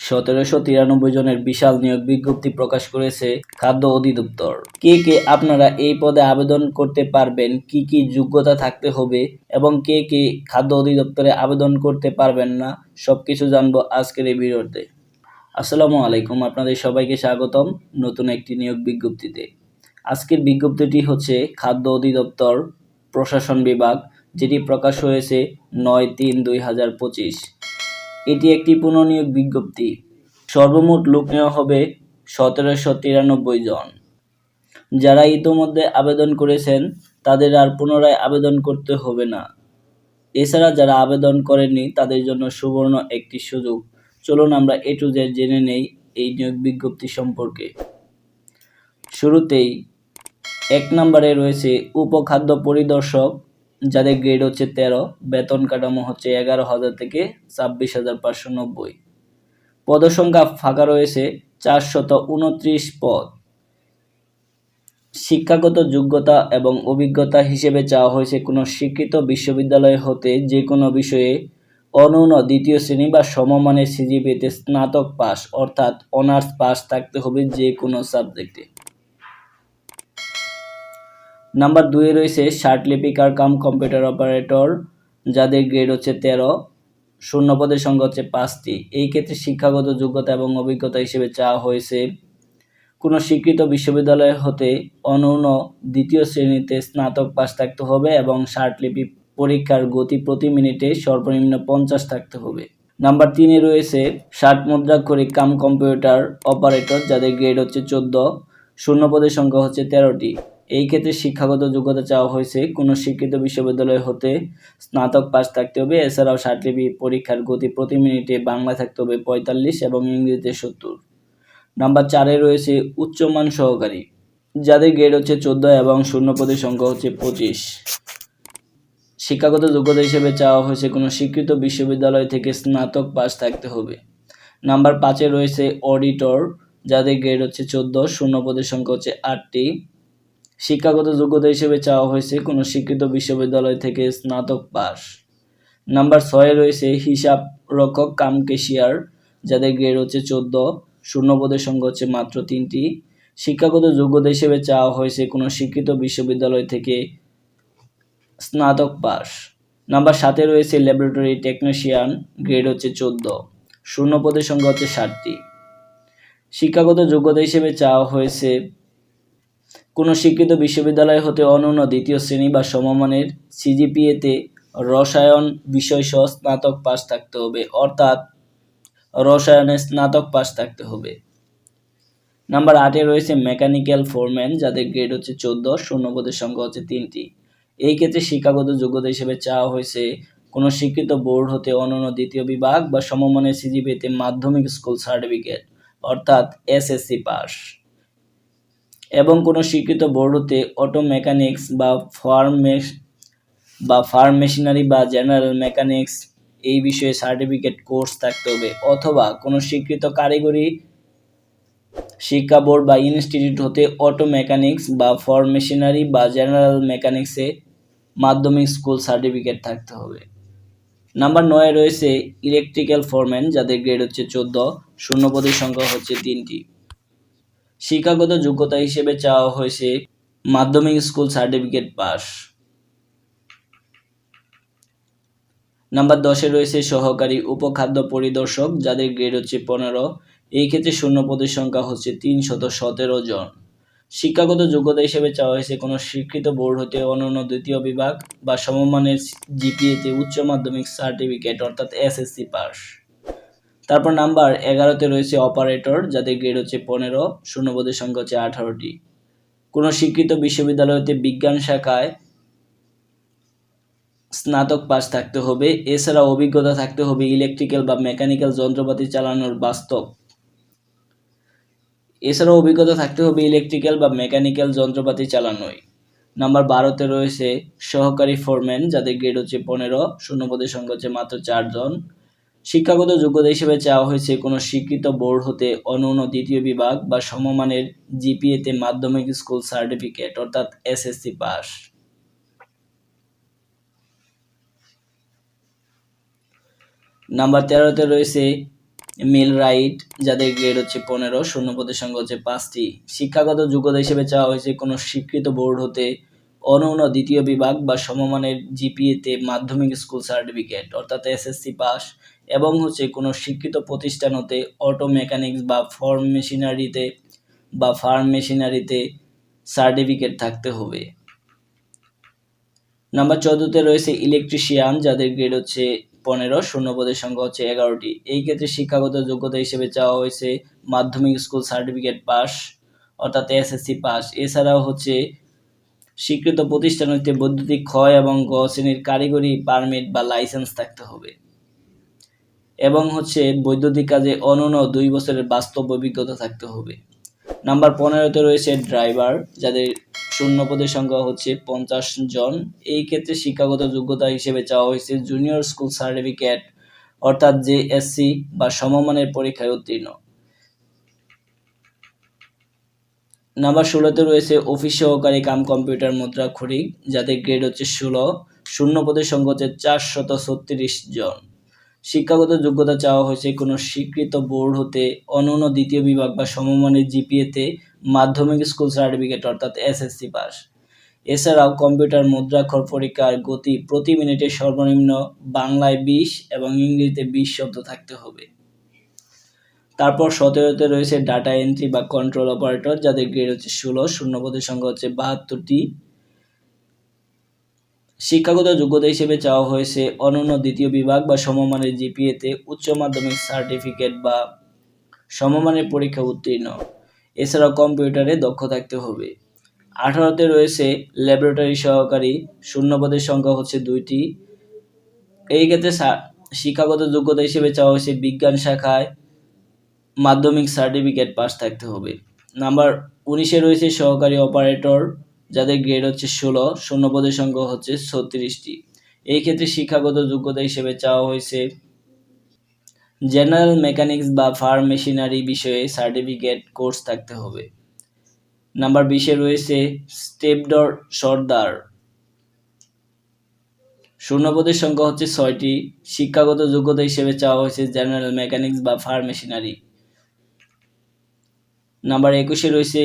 সতেরোশো তিরানব্বই জনের বিশাল নিয়োগ বিজ্ঞপ্তি প্রকাশ করেছে খাদ্য অধিদপ্তর। কে কে আপনারা এই পদে আবেদন করতে পারবেন, কি কি যোগ্যতা থাকতে হবে এবং কে কে খাদ্য অধিদপ্তরে আবেদন করতে পারবেন না, সবকিছু জানব আজকের এই ভিডিওতে। আসসালামু আলাইকুম, আপনাদের সবাইকে স্বাগতম নতুন একটি নিয়োগ বিজ্ঞপ্তিতে। আজকের বিজ্ঞপ্তিটি হচ্ছে খাদ্য অধিদপ্তর প্রশাসন বিভাগ, যেটি প্রকাশ হয়েছে নয় তিন দুই হাজার পঁচিশ। এটি একটি পুনর্নিয়োগ বিজ্ঞপ্তি। সর্বমোট লোক নেওয়া হবে সতেরোশো তিরানব্বই জন। যারা ইতোমধ্যে আবেদন করেছেন, তাদের আর পুনরায় আবেদন করতে হবে না। এছাড়া যারা আবেদন করেননি, তাদের জন্য সুবর্ণ একটি সুযোগ। চলুন আমরা এ টু জেড জেনে নেই এই নিয়োগ বিজ্ঞপ্তি সম্পর্কে। শুরুতেই এক নম্বরে রয়েছে উপখাদ্য পরিদর্শক যাদের গ্রেড হচ্ছে তেরো, বেতন কাঠামো হচ্ছে এগারো হাজার থেকে ছাব্বিশ হাজার পাঁচশো নব্বই। পদসংখ্যা ফাঁকা রয়েছে চারশত উনত্রিশ পদ। শিক্ষাগত যোগ্যতা এবং অভিজ্ঞতা হিসেবে চাওয়া হয়েছে কোনো স্বীকৃত বিশ্ববিদ্যালয় হতে যে কোনো বিষয়ে অনূন্য দ্বিতীয় শ্রেণি বা সমমানের সিজিপিতে স্নাতক পাস, অর্থাৎ অনার্স পাস থাকতে হবে যে কোনো সাবজেক্টে। নাম্বার দুয়ে রয়েছে শার্ট লিপিকার কাম কম্পিউটার অপারেটর, যাদের গ্রেড হচ্ছে তেরো, শূন্য পদের সংখ্যা হচ্ছে পাঁচটি। এই ক্ষেত্রে শিক্ষাগত যোগ্যতা এবং অভিজ্ঞতা হিসেবে চাওয়া হয়েছে কোনো স্বীকৃত বিশ্ববিদ্যালয় হতে অনন্য দ্বিতীয় শ্রেণীতে স্নাতক পাস থাকতে হবে এবং লিপি পরীক্ষার গতি প্রতি মিনিটে সর্বনিম্ন পঞ্চাশ থাকতে হবে। নাম্বার তিনে রয়েছে ষাট মুদ্রাক্ষরিক কাম কম্পিউটার অপারেটর, যাদের গ্রেড হচ্ছে চোদ্দ, শূন্য পদের সংখ্যা হচ্ছে তেরোটি। এই ক্ষেত্রে শিক্ষাগত যোগ্যতা চাওয়া হয়েছে। কোনো শিক্ষিত বিশ্ববিদ্যালয় হতে স্নাতক পাস থাকতে হবে। এছাড়াও লিপি পরীক্ষার গতি প্রতি মিনিটে বাংলা থাকতে হবে পঁয়তাল্লিশ এবং ইংরেজিতে সত্তর। নাম্বার চারে রয়েছে উচ্চমান সহকারী, যাদের গ্রেড হচ্ছে চোদ্দ এবং শূন্য পদের সংখ্যা হচ্ছে পঁচিশ। শিক্ষাগত যোগ্যতা হিসেবে চাওয়া হয়েছে কোনো স্বীকৃত বিশ্ববিদ্যালয় থেকে স্নাতক পাস থাকতে হবে। নাম্বার পাঁচে রয়েছে অডিটর, যাদের গ্রেড হচ্ছে চোদ্দ, শূন্য পদের সংখ্যা হচ্ছে আটটি। শিক্ষাগত যোগ্যতা হিসেবে চাওয়া হয়েছে কোনো স্বীকৃত বিশ্ববিদ্যালয় থেকে স্নাতক পাস নাম্বার ছয়ে রয়েছে হিসাব রক্ষক কাম কেশিয়ার যাদের গ্রেড হচ্ছে চোদ্দ। শূন্য পদের সংখ্যা হচ্ছে মাত্র তিনটি। শিক্ষাগত যোগ্যতা হিসেবে চাওয়া হয়েছে কোনো শিক্ষিত বিশ্ববিদ্যালয় থেকে স্নাতক পাস নাম্বার সাতে রয়েছে ল্যাবরেটরি টেকনিশিয়ান গ্রেড হচ্ছে চোদ্দ। শূন্য পদের সংখ্যা হচ্ছে ষাটটি। শিক্ষাগত যোগ্যতা হিসেবে চাওয়া হয়েছে কোনো শিক্ষিত বিশ্ববিদ্যালয় হতে অনন্য দ্বিতীয় শ্রেণি বা সমমানের সিজিপিএতে রসায়ন বিষয়সহ স্নাতক পাশ থাকতে হবে, অর্থাৎ রসায়নে স্নাতক পাশ থাকতে হবে। নাম্বার আটে রয়েছে মেকানিক্যাল ফোরম্যান, যাদের গ্রেড হচ্ছে চোদ্দ, শূন্যপদের সংখ্যা হচ্ছে তিনটি। এই ক্ষেত্রে শিক্ষাগত যোগ্যতা হিসেবে চাওয়া হয়েছে কোনো শিক্ষিত বোর্ড হতে অনন্য দ্বিতীয় বিভাগ বা সমমানের সিজিপিতে মাধ্যমিক স্কুল সার্টিফিকেট, অর্থাৎ এসএসসি পাস এবং কোনো স্বীকৃত বোর্ড হতে অটো মেকানিক্স বা ফার্ম বা ফার্ম মেশিনারি বা জেনারেল মেকানিক্স এই বিষয়ে সার্টিফিকেট কোর্স থাকতে হবে, অথবা কোনো স্বীকৃত কারিগরি শিক্ষা বোর্ড বা ইনস্টিটিউট হতে অটো মেকানিক্স বা ফর মেশিনারি বা জেনারেল মেকানিক্সে মাধ্যমিক স্কুল সার্টিফিকেট থাকতে হবে। নাম্বার নয় রয়েছে ইলেকট্রিক্যাল ফরম্যান, যাদের গ্রেড হচ্ছে চোদ্দ শূন্য শূন্যপদের সংখ্যা হচ্ছে তিনটি। শিক্ষাগত যোগ্যতা হিসেবে চাওয়া হয়েছে মাধ্যমিক স্কুল সার্টিফিকেট পাস। নাম্বার দশে রয়েছে সহকারী উপখাদ্য পরিদর্শক, যাদের গ্রেড হচ্ছে পনেরো। এই ক্ষেত্রে শূন্য পদের সংখ্যা হচ্ছে তিনশত সতেরো জন। শিক্ষাগত যোগ্যতা হিসেবে চাওয়া হয়েছে কোনো স্বীকৃত বোর্ড হতে অনন্য দ্বিতীয় বিভাগ বা সমমানের জিপিএতে উচ্চ মাধ্যমিক সার্টিফিকেট, অর্থাৎ এসএসসি পাস। তারপর নাম্বার এগারোতে রয়েছে অপারেটর, যাদের গ্রেড হচ্ছে পনেরো, শূন্যপদের সংখ্যা হচ্ছে আঠারোটি। কোনো স্বীকৃত বিশ্ববিদ্যালয়তে বিজ্ঞান শাখায় স্নাতক পাস থাকতে হবে। এছাড়া অভিজ্ঞতা থাকতে হবে ইলেকট্রিক্যাল বা মেকানিক্যাল যন্ত্রপাতি চালানোর বাস্তব। এছাড়াও অভিজ্ঞতা থাকতে হবে ইলেকট্রিক্যাল বা মেকানিক্যাল যন্ত্রপাতি চালানোয়। নাম্বার বারোতে রয়েছে সহকারী ফোরম্যান যাদের গ্রেড হচ্ছে পনেরো, শূন্যপদের সংখ্যা হচ্ছে মাত্র চারজন। শিক্ষাগত যোগ্যতা হিসেবে চাওয়া হয়েছে কোনো স্বীকৃত বোর্ড হতে অনন্য দ্বিতীয় বিভাগ বা সমমানের জিপিএতে মাধ্যমিক স্কুল সার্টিফিকেট, অর্থাৎ এসএসসি পাস। নাম্বার তেরোতে রয়েছে মিল রাইট যাদের গ্রেড হচ্ছে পনেরো শূন্য পদের সংখ্যা হচ্ছে পাঁচটি। শিক্ষাগত যোগ্যতা হিসেবে চাওয়া হয়েছে কোনো স্বীকৃত বোর্ড হতে অনন্য দ্বিতীয় বিভাগ বা সমমানের জিপিএতে মাধ্যমিক স্কুল সার্টিফিকেট, অর্থাৎ এসএসসি পাস। এবং হচ্ছে কোনো শিক্ষিত প্রতিষ্ঠান হতে অটো মেকানিক্স বা ফর্ম মেশিনারিতে বা ফার্ম মেশিনারিতে সার্টিফিকেট থাকতে হবে। নাম্বার চোদ্দোতে রয়েছে ইলেকট্রিশিয়ান যাদের গ্রেড হচ্ছে পনেরো শূন্য পদের সংখ্যা হচ্ছে এগারোটি। এই ক্ষেত্রে শিক্ষাগত যোগ্যতা হিসেবে চাওয়া হয়েছে মাধ্যমিক স্কুল সার্টিফিকেট পাস অর্থাৎ এসএসসি পাস এছাড়াও হচ্ছে স্বীকৃত প্রতিষ্ঠান হইতে বৈদ্যুতিক ক্ষয় এবং গ শ্রেণির কারিগরি পারমিট বা লাইসেন্স থাকতে হবে। এবং হচ্ছে বৈদ্যুতিক কাজে অনন্য দুই বছরের বাস্তব অভিজ্ঞতা থাকতে হবে। নাম্বার পনেরোতে রয়েছে ড্রাইভার, যাদের শূন্য পদের সংখ্যা হচ্ছে পঞ্চাশ জন। এই ক্ষেত্রে শিক্ষাগত যোগ্যতা হিসেবে চাওয়া হয়েছে জুনিয়র স্কুল সার্টিফিকেট অর্থাৎ জেএসসি বা সমমানের পরীক্ষায় উত্তীর্ণ। নাম্বার ষোলোতে রয়েছে অফিস সহকারী কাম কম্পিউটার মুদ্রা খড়ি যাদের গ্রেড হচ্ছে ষোলো। শূন্য পদের সংখ্যা হচ্ছে চারশত ছত্রিশ জন। শিক্ষাগত যোগ্যতা চাওয়া হয়েছে কোনো স্বীকৃত বোর্ড হতে, অনন্য দ্বিতীয় বিভাগ বা সমমানের জিপিএতে মাধ্যমিক স্কুল সার্টিফিকেট, অর্থাৎ এসএসসি পাস। এছাড়াও কম্পিউটার, মুদ্রাক্ষর পরীক্ষার গতি প্রতি মিনিটে সর্বনিম্ন বাংলায় বিশ এবং ইংরেজিতে বিশ শব্দ থাকতে হবে। তারপর সতেরোতে রয়েছে ডাটা এন্ট্রি বা কন্ট্রোল অপারেটর, যাদের গ্রেড হচ্ছে ষোলো শূন্য পদের সংখ্যা হচ্ছে বাহাত্তরটি। শিক্ষাগত যোগ্যতা হিসেবে চাওয়া হয়েছে অনন্য দ্বিতীয় বিভাগ বা সমমানের জিপিএতে উচ্চ মাধ্যমিক সার্টিফিকেট বা সমমানের পরীক্ষা উত্তীর্ণ। এছাড়াও কম্পিউটারে দক্ষ থাকতে হবে। আঠারোতে রয়েছে ল্যাবরেটরি সহকারী। শূন্য পদের সংখ্যা হচ্ছে দুইটি। এই ক্ষেত্রে শিক্ষাগত যোগ্যতা হিসেবে চাওয়া হয়েছে বিজ্ঞান শাখায়। মাধ্যমিক সার্টিফিকেট পাস থাকতে হবে। নাম্বার উনিশে রয়েছে সহকারী অপারেটর যাদের গ্রেড হচ্ছে ষোলো শূন্য পদের সংখ্যা হচ্ছে ছত্রিশটি। এই ক্ষেত্রে শিক্ষাগত যোগ্যতা হিসেবে চাওয়া হয়েছে জেনারেল মেকানিক্স বা ফার্ম মেশিনারি বিষয়ে সার্টিফিকেট কোর্স থাকতে হবে। নাম্বার বিশে রয়েছে স্টেপডর সর্দার শূন্যপদের সংখ্যা হচ্ছে ছয়টি। শিক্ষাগত যোগ্যতা হিসেবে চাওয়া হয়েছে জেনারেল মেকানিক্স বা ফার্ম মেশিনারি নাম্বার একুশে রয়েছে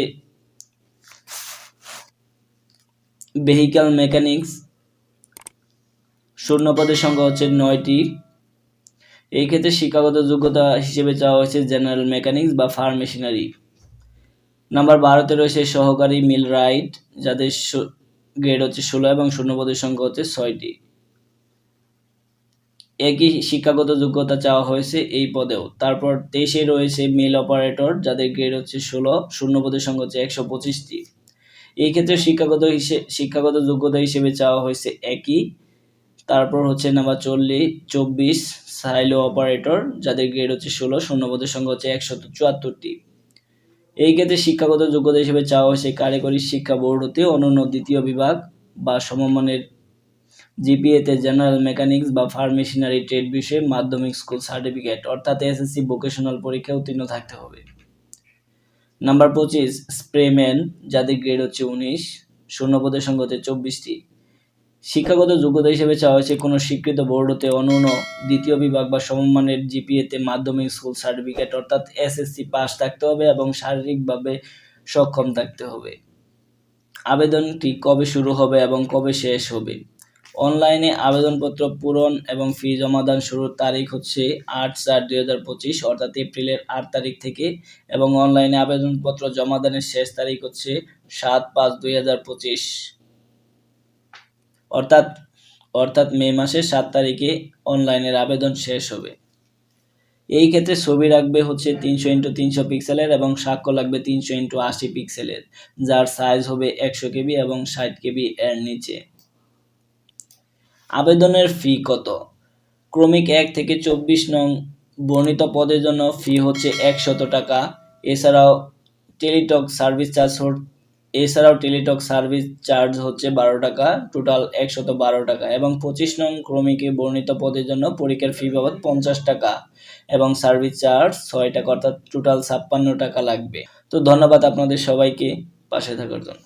ভেহিক্যাল মেকানিক্স শূন্য পদের সংখ্যা হচ্ছে নয়টি। এই ক্ষেত্রে শিক্ষাগত যোগ্যতা হিসেবে চাওয়া হয়েছে জেনারেল মেকানিক্স বা ফার্ম মেশিনারি নাম্বার বারোতে রয়েছে সহকারী মিল রাইট যাদের গ্রেড হচ্ছে ষোলো এবং শূন্য পদের সংখ্যা হচ্ছে ছয়টি। একই শিক্ষাগত যোগ্যতা চাওয়া হয়েছে এই পদেও। তারপর তেইশে রয়েছে মিল অপারেটর যাদের গ্রেড হচ্ছে ষোলো শূন্য পদের সংখ্যা হচ্ছে একশো পঁচিশটি। এই ক্ষেত্রে শিক্ষাগত হিসেবে শিক্ষাগত যোগ্যতা হিসেবে চাওয়া হয়েছে একই। তারপর হচ্ছে নাম্বার চল্লিশ, চব্বিশ সাইলো অপারেটর যাদের গ্রেড হচ্ছে ষোলো, শূন্যপদের সংখ্যা হচ্ছে একশত চুয়াত্তরটি। এই ক্ষেত্রে শিক্ষাগত যোগ্যতা হিসেবে চাওয়া হয়েছে কারিগরি শিক্ষা বোর্ড হতে অনন্য দ্বিতীয় বিভাগ বা সমমানের জিপিএতে জেনারেল মেকানিক্স বা ফার্মেশিনারি ট্রেড বিষয়ে মাধ্যমিক স্কুল সার্টিফিকেট অর্থাৎ এসএসসি ভোকেশনাল পরীক্ষায় উত্তীর্ণ থাকতে হবে। নাম্বার পঁচিশ স্প্রেম্যান যাদের গ্রেড হচ্ছে উনিশ, শূন্যপদের সংখ্যা হচ্ছে চব্বিশটি। শিক্ষাগত যোগ্যতা হিসেবে চাওয়া হয়েছে কোনো স্বীকৃত বোর্ড হতে অনন্য দ্বিতীয় বিভাগ বা সমমানের জিপিএতে মাধ্যমিক স্কুল সার্টিফিকেট অর্থাৎ এসএসসি পাস থাকতে হবে এবং শারীরিকভাবে সক্ষম থাকতে হবে। আবেদনটি কবে শুরু হবে এবং কবে শেষ হবে? অনলাইনে আবেদনপত্র পূরণ এবং ফি জমাদান শুরুর তারিখ হচ্ছে আট চার দুই হাজার পঁচিশ, অর্থাৎ এপ্রিলের আট তারিখ থেকে, এবং অনলাইনে আবেদনপত্র জমাদানের শেষ তারিখ হচ্ছে সাত পাঁচ দুই হাজার পঁচিশ। অর্থাৎ অর্থাৎ মে মাসের সাত তারিখে অনলাইনের আবেদন শেষ হবে। এই ক্ষেত্রে ছবি রাখবে হচ্ছে তিনশো ইন্টু তিনশো পিক্সেলের এবং সাক্ষ্য লাগবে তিনশো ইন্টু আশি পিক্সেলের, যার সাইজ হবে একশো কেবি এবং ষাট কেবি এর নিচে। আবেদনের ফি কত? ক্রমিক এক থেকে চব্বিশ নং বর্ণিত পদের জন্য ফি হচ্ছে একশত টাকা। এছাড়াও টেলিটক সার্ভিস চার্জ এছাড়াও টেলিটক সার্ভিস চার্জ হচ্ছে বারো টাকা, টোটাল একশত বারো টাকা এবং পঁচিশ নং ক্রমিকে বর্ণিত পদের জন্য পরীক্ষার ফি বাবদ পঞ্চাশ টাকা এবং সার্ভিস চার্জ ছয় টাকা, অর্থাৎ টোটাল ছাপ্পান্ন টাকা লাগবে। তো ধন্যবাদ আপনাদের সবাইকে পাশে থাকার জন্য।